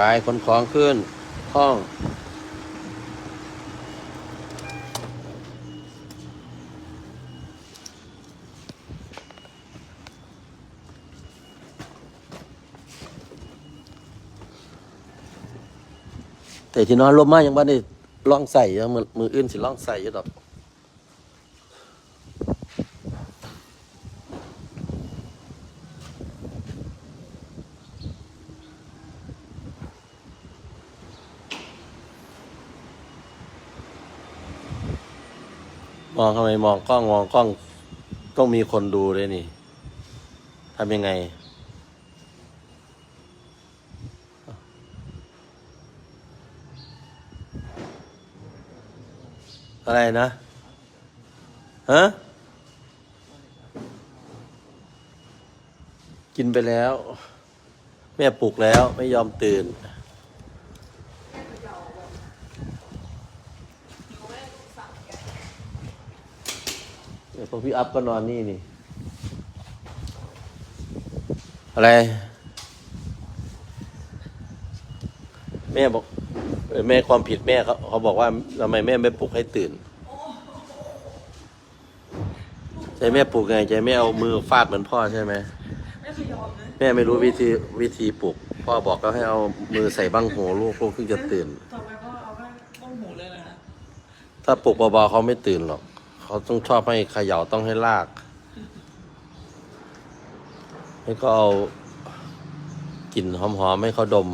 ไปขนของขึ้น ห้อง แต่ที่นอนลมมากยังบ้านได้ล่องใส่อยู่มือมืออื่นสิล่องใส่อยู่ดอก มองทำไมมองกล้องมองกล้องต้องมีคนดูเลยนี่ทำยังไง อะไรนะ ฮะ กินไปแล้ว แม่ปลุกแล้วไม่ยอมตื่น เดี๋ยวพอพี่อัพก็นอนนี่นี่ อะไร แม่บอกเออแม่ความผิดแม่เขาเขาบอกว่าทำไมแม่ไม่ปลุกให้ตื่นใจแม่ปลุกไงใจแม่เอามือฟาดเหมือนพ่อใช่ไหมไม่เคยยอมนะแม่ไม่รู้วิธีวิธีปลุก พ่อบอกก็ให้เอามือใส่บั้งหูลูกลูกถึงจะตื่นต่อไปก็เอาแค่ต้มหูเลยนะฮะถ้าปลุกเบาๆเขาไม่ตื่นหรอก เขาต้องชอบให้เขย่าต้องให้ลากแล้วก็เอากลิ่นหอมๆให้เขาดม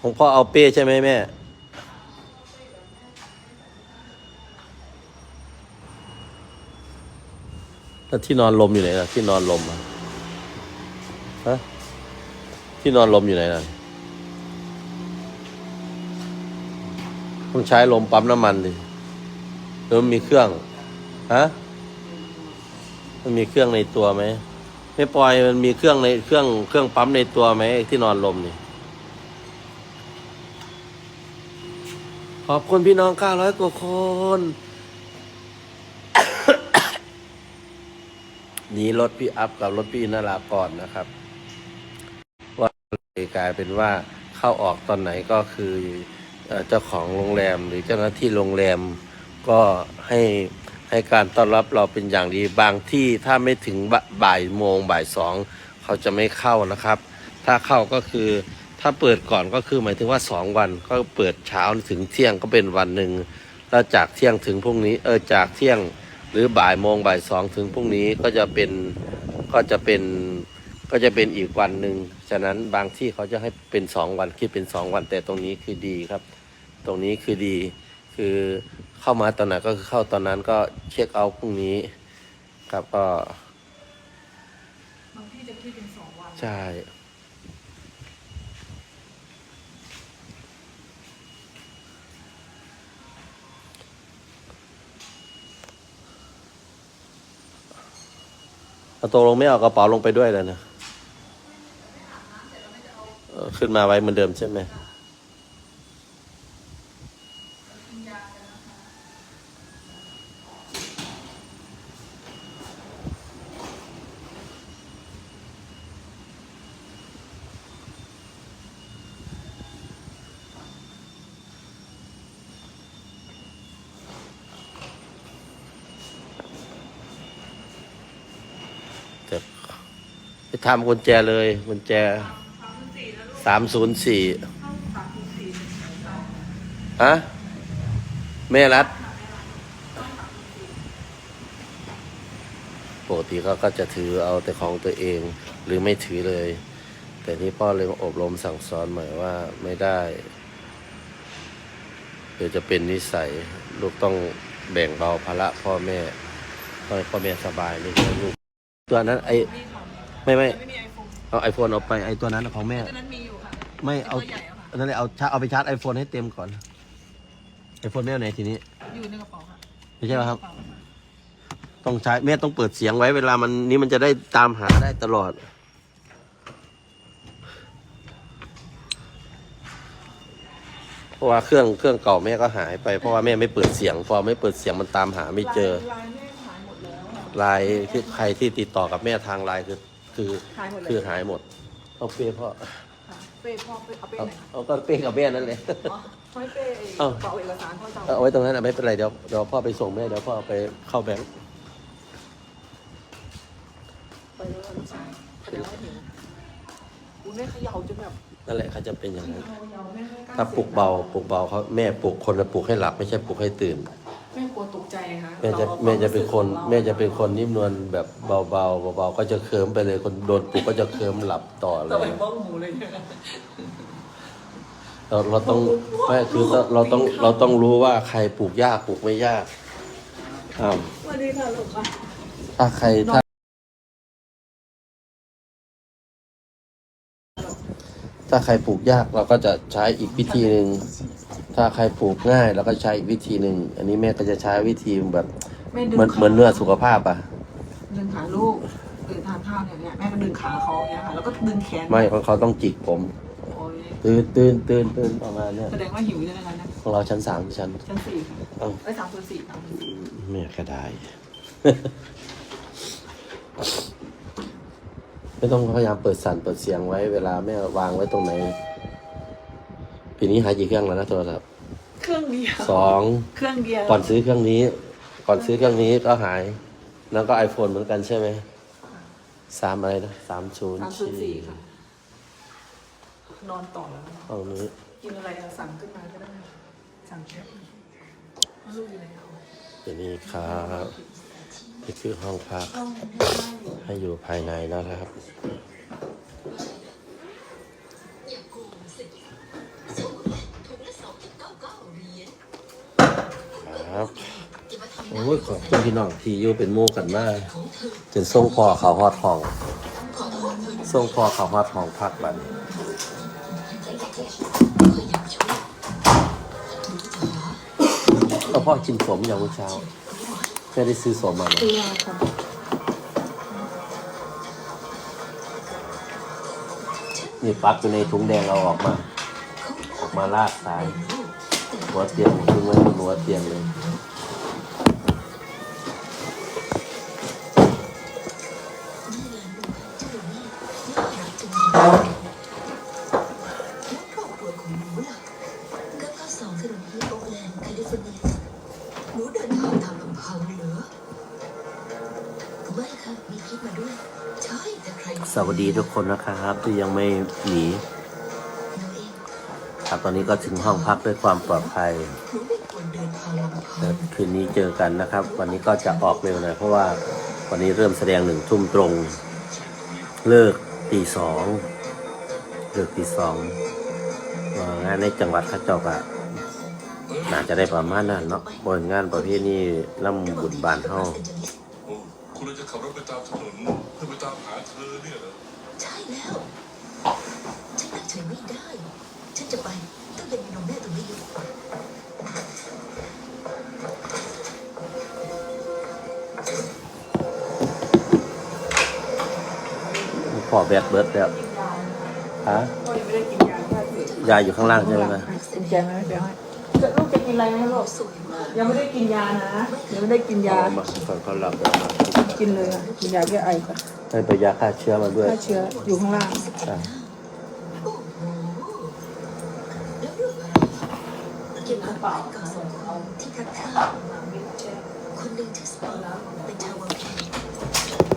ของพ่อเอาเป้ใช่ไหมแม่ แล้วที่นอนลมอยู่ไหนล่ะ ที่นอนลมอะฮะที่นอนลมอยู่ไหนล่ะต้องใช้ลมปั๊มน้ำมันดิหรือมีเครื่องฮะมันมีเครื่องในตัวไหมไม่ปล่อยมันมีเครื่องในเครื่องเครื่องปั๊มในตัวไหมที่นอนลมนี่ขอบคุณพี่น้อง900กว่าคน นี้รถพี่อัพกับรถพี่นารากรนะครับ ว่าเลยกลายเป็นว่าเข้าออกตอนไหนก็คือเอเจ้าของโรงแรมหรือเจ้าหน้าที่โรงแรมก็ให้ให้การต้อนรับเราเป็นอย่างดีบางที่ถ้าไม่ถึงบ่บ่ายโมงบ่ายสองเขาจะไม่เข้านะครับ ถ้าเข้าก็คือถ้าเปิดก่อนก็คือหมายถึงว่าสองวันก็เปิดเช้าถึงเที่ยงก็เป็นวันหนึ่งแล้วจากเที่ยงถึงพรุ่งนี้เออจากเที่ยง หรือบ่ายโมงบ่ายสองถึงพรุ่งนี้ก็จะเป็นก็จะเป็นก็จะเป็นอีกวันหนึ่งฉะนั้นบางที่เขาจะให้เป็นสองวันคิดเป็นสองวันแต่ตรงนี้คือดีครับ ตรงนี้คือดีคือเข้ามาตอนไหนก็คือเข้าตอนนั้นก็เช็คเอาท์พรุ่งนี้ครับก็บางที่จะคิดเป็นสองวัน ใช่ เอาตกลงไม่เอากระเป๋าลงไปด้วยเลยนะเออขึ้นมาไว้เหมือนเดิมใช่ไหม ทำกุญแจเลยกุญแจสามศูนย์สี่แล้วลูกสามศูนย์สี่เข้าสามศูนย์สี่ฮะแม่รัดปกติเขาก็จะถือเอาแต่ของตัวเอง หรือไม่ถือเลย แต่นี่พ่อเลยมาอบรมสั่งสอนใหม่ว่าไม่ได้เดี๋ยวจะเป็นนิสัย ลูกต้องแบ่งเบาภาระพ่อแม่ให้พ่อแม่สบายนี่ลูก ตัวนั้นไอ ไม่ไม่ไม่มีไอโฟนเอาไอโฟนออกไปไอตัวนั้นของแม่ ตอนนั้นมีอยู่ค่ะไม่เอาตัวใหญ่เอาค่ะ นั่นแหละเอาเอาไปชาร์จไอโฟนให้เต็มก่อนไอโฟนแม่ไหนทีนี้ อยู่ในกระเป๋าค่ะไม่ใช่ป่ะครับ ต้องใช้แม่ต้องเปิดเสียงไว้เวลามันนี้มันจะได้ตามหาได้ตลอด เพราะว่าเครื่องเครื่องเก่าแม่ก็หายไปเพราะว่าแม่ไม่เปิดเสียง พอไม่เปิดเสียงมันตามหาไม่เจอลายลายแม่อใครที่ติดต่อกับแม่ทางไลน์คือ คือหายหมดเลยคือหายหมดเอาเป้พ่อค่ะเป้พ่อเป้เอาเป้เอาไหนเอาก็เป้กับแม่นั่นเลย อ๋อไม่เป้เอ้า เป่าเอกสารพ่อจะเอาไว้ตรงนั้นอะไม่เป็นไรเดี๋ยวเดี๋ยวพ่อไปส่งแม่เดี๋ยวพ่อเอาไปเข้าแบงค์ไปแล้วลูกชายแสดงว่าหิวอุ้ยแม่เขย่าจนแบบนั่นแหละเขาจะเป็นอย่างนั้น เขย่าแม่ไม่กล้าถ้าปลุกเบาปลุกเบาเขาแม่ปลุกคนจะปลุกให้หลับไม่ใช่ปลุกให้ตื่นแม่ก ลัวตกใจคะแม่จะราอาแม่จะเป็นคนราแม่จะเป็นคนนิ่มนวลแบบเบาๆเบาๆก็จะเคลิ้มไปเลยคนโดนปลุกก็จะเคลิ้มหลับต่อเลเราไปย บ้องหมูเลยเนี่ยเราเราต้องไม่คือเราเราต้องเราต้องรู้ว่าใครปลูกยากปลูกไม่ยากอ้าวสวัสดีค่ะลูกค่ะ ถ้าใครถ้าถ้าใครปลูกยากเราก็จะใช้อีกวิธีหนึ่ง ถ้าใครปลูกง่ายเราก็ใช้อีกวิธีหนึ่ง อันนี้แม่ก็จะใช้วิธีแบบแม่ดึงเหมือนขาเหมือนเนื้อสุขภาพอะ ดึงขาลูกตื่นทานข้าวเนี่ยเนี่ยแม่ก็ดึงขาเขาเนี่ยค่ะแล้วก็ดึงแขนไม่ของเขาต้องจิกผม โอ้ยตื่นตื่นตื่นตื่นประมาณเนี้ยแสดงว่าหิวใช่ไหมคะเนี่ยของเราชั้นสามชั้น ชั้นสี่ค่ะเอ้า ไอ้ยสามส่วนสี่สามส่วนสี่แม่ก็ได้ ไม่ต้องพยายามเปิดสั่นเปิดเสียงไว้ เวลาแม่วางไว้ตรงไหนปีนี้หายกี่เครื่องแล้วนะโทรศัพท์ เครื่องเดียวสองเครื่องเดียวก่อนซื้อเครื่องนี้ ก่อนซื้อเครื่องนี้ก็หาย แล้วก็ iPhone เหมือนกันใช่ไหมสามอะไรนะสามศูนย์สามส่วนสี่ค่ะ นอนต่อแล้วห้องนี้กินอะไรอะสั่งขึ้นมาก็ได้สั่งแค่ลูกอยู่ไหนเอาเดี๋ยวนี้ครับนี่คือห้องพักให้อยู่ภายในนะครับ ครับโอ้ยขอบคุณพี่น้องที่อยู่เป็นหมู่กันมากจนส่งพอเขาฮอดห้องส่งพอเขาฮอดห้องพักบันเอาพ่อกินสมอย่างเมื่อเช้าแม่ได้ซื้อสมมาไหมเลือค่ะนี่ปลั๊กอยู่ในถุงแดงเอาออกมา ออกมาลากสายหัวเตียงทิ้งไว้บนหัวเตียงเลย แลนด์แคลิฟอร์เนียหนูเดินทางตามลำพังเหรอไม่ค่ะ มีคิดมาด้วย ใช่แต่ใครสวัสดีทุกคนนะครับ ที่ยังไม่หนีหนูเองครับตอนนี้ก็ถึงห้องพักด้วยความปลอดภัยหนูไม่ควรเดินทางลำพัแล้งวคืนนี้เจอกันนะครับ วันนี้ก็จะออกเร็วหน่อยเพราะว่าวันนี้เริ่มแสดงหนึ่งทุ่มตรง เลิกตีสองเลิกตีสองว่างานในจังหวัดเข้าเจ้าก็ น่าจะได้ประมาณนั้นเนาะบนงานประเภทนี้ล่ำบุญบานเฮาโอ้คุณเลยจะขับรถไปตามถนนเพื่อไปตามหาเธอเนี่ยเหรอใช่แล้วฉันนั่งเฉยไม่ได้ ฉันจะไปต้องเดินมีนมแม่ตรงนี้อยู่พอแบตเบิร์ดแล้วฮะพ่อยังไม่ได้กินยาแค่สิยายอยู่ข้างล่างใช่ไหมกินแกงไหมเดี๋ยวให้จะลู กจะกินอะไรไหมลูกสวยมากยังไม่ได้กินยานะ ยังไม่ได้กินยาเอามาก่อนเขาหลับแล้วมากินเลยค่ะกินยาแก้ไอก่อนให้ไปยาฆ่าเชื้อมาด้วยฆ่าเชื้ออยู่ข้างล่างอะโอ้โหแล้วเรื่องอะไรเกี่ยวกับบ้านเก่าที่พัดพลาดคนหนึ่งชื่อสปอร์เป็นชาววังแค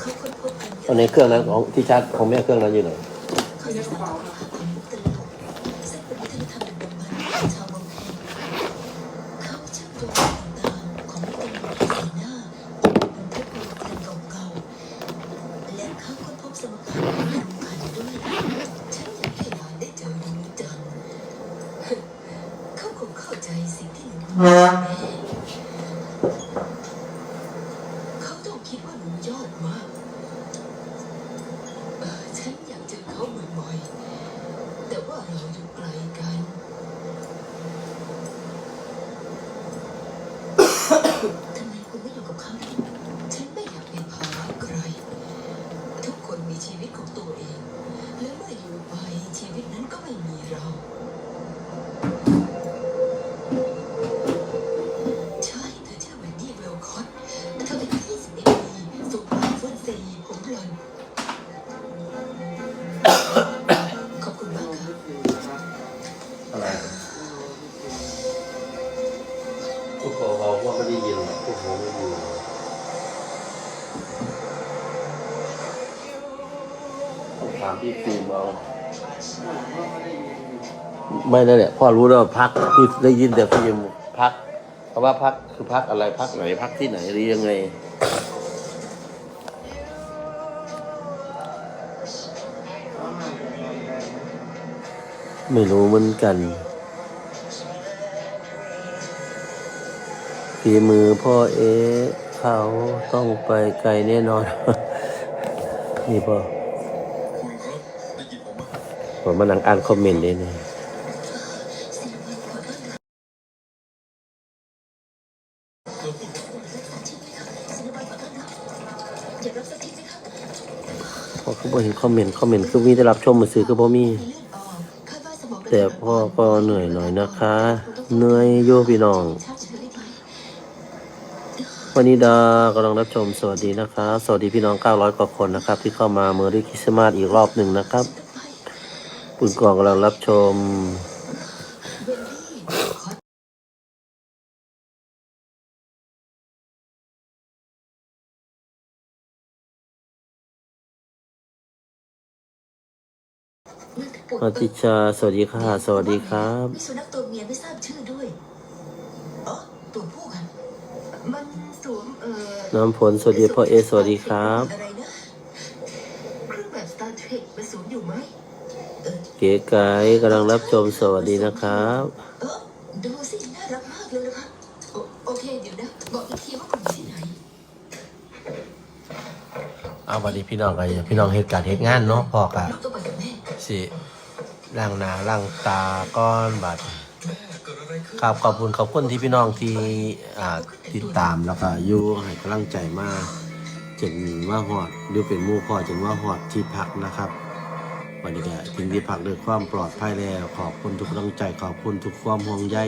เขาค้นพบกันตอนนี้เครื่องนั้นของที่ชาร์จของแม่เครื่องนั้นอยู่ไหน ที่ฟิล์มเอาไม่นั่นแหละพ่อรู้แล้วพักพี่ได้ยินแต่ฟิล์มพักเพราะว่าพักคือพักอะไรพักไหนพักที่ไหนหรือยังไงไม่รู้เหมือนกันฝีมือพ่อเอ๊เขาต้องไปไกลแน่นอน นี่พ่อ ผมมานั่งอ่านคอมเมนต์เลยเนี่ยพ่อครับสิริวัลขอต้อนรับอยากรับสักทีไหมครับพ่อกเห็นคอมเมนต์คอมเมนต์คือมีได้รับชมมือซื้อคือพ่มีมีเลือดออกคาดว่าสมองกระแต่พ่อก็เหนื่อยหน่อยนะคะ เหนื่อยโยพี่น้องวันนี้ดากำลังรับชมสวัสดีนะครับ สวัสดีพี่น้อง 900 กว่าคนนะครับ ที่เข้ามาเมอริคริสต์มาสอีกรอบหนึ่งนะครับ ปุณกองกำลังรับชมเบลลี่ขอปวดอาทิชา สวัสดีค่ะ สวัสดีครับมีสุนัขตัวเมียไม่ทราบชื่อด้วยอ๋อตัวผู้กันมันสวมเอ่อน้ำผลสวัสดีพ่อเอสวัสดีครับ อะไรนะเครื่องแบบ Star Trek มันสวมอยู่ไหม เก๋ไก่กำลังรับชมสวัสดีนะครับ เออดูสิน่ารักมากเลยนะคะโอโอเคเดี๋ยวนะบอกอีกทีว่าคุณอยู่ที่ไหนเอาวันนี้พี่น้องกันพี่น้องเหตุการณ์เหตุงานเนาะพ่อกะตัวไปกับแม่สิล้างหนาล้างตาก้อนบัดแม่เกิดอะไรขึ้นครับขอบคุณขอบคุณที่พี่น้องที่อ่าติดตามแล้วก็อยู่ให้กำลังใจมากจนว่าฮอดหรือเป็นหมู่พ่อจนว่าฮอดที่พักนะครับ วันนี้ก็ถึงที่พักด้วยความปลอดภัยแล้ว ขอบคุณทุกกำลังใจ ขอบคุณทุกความห่วงใย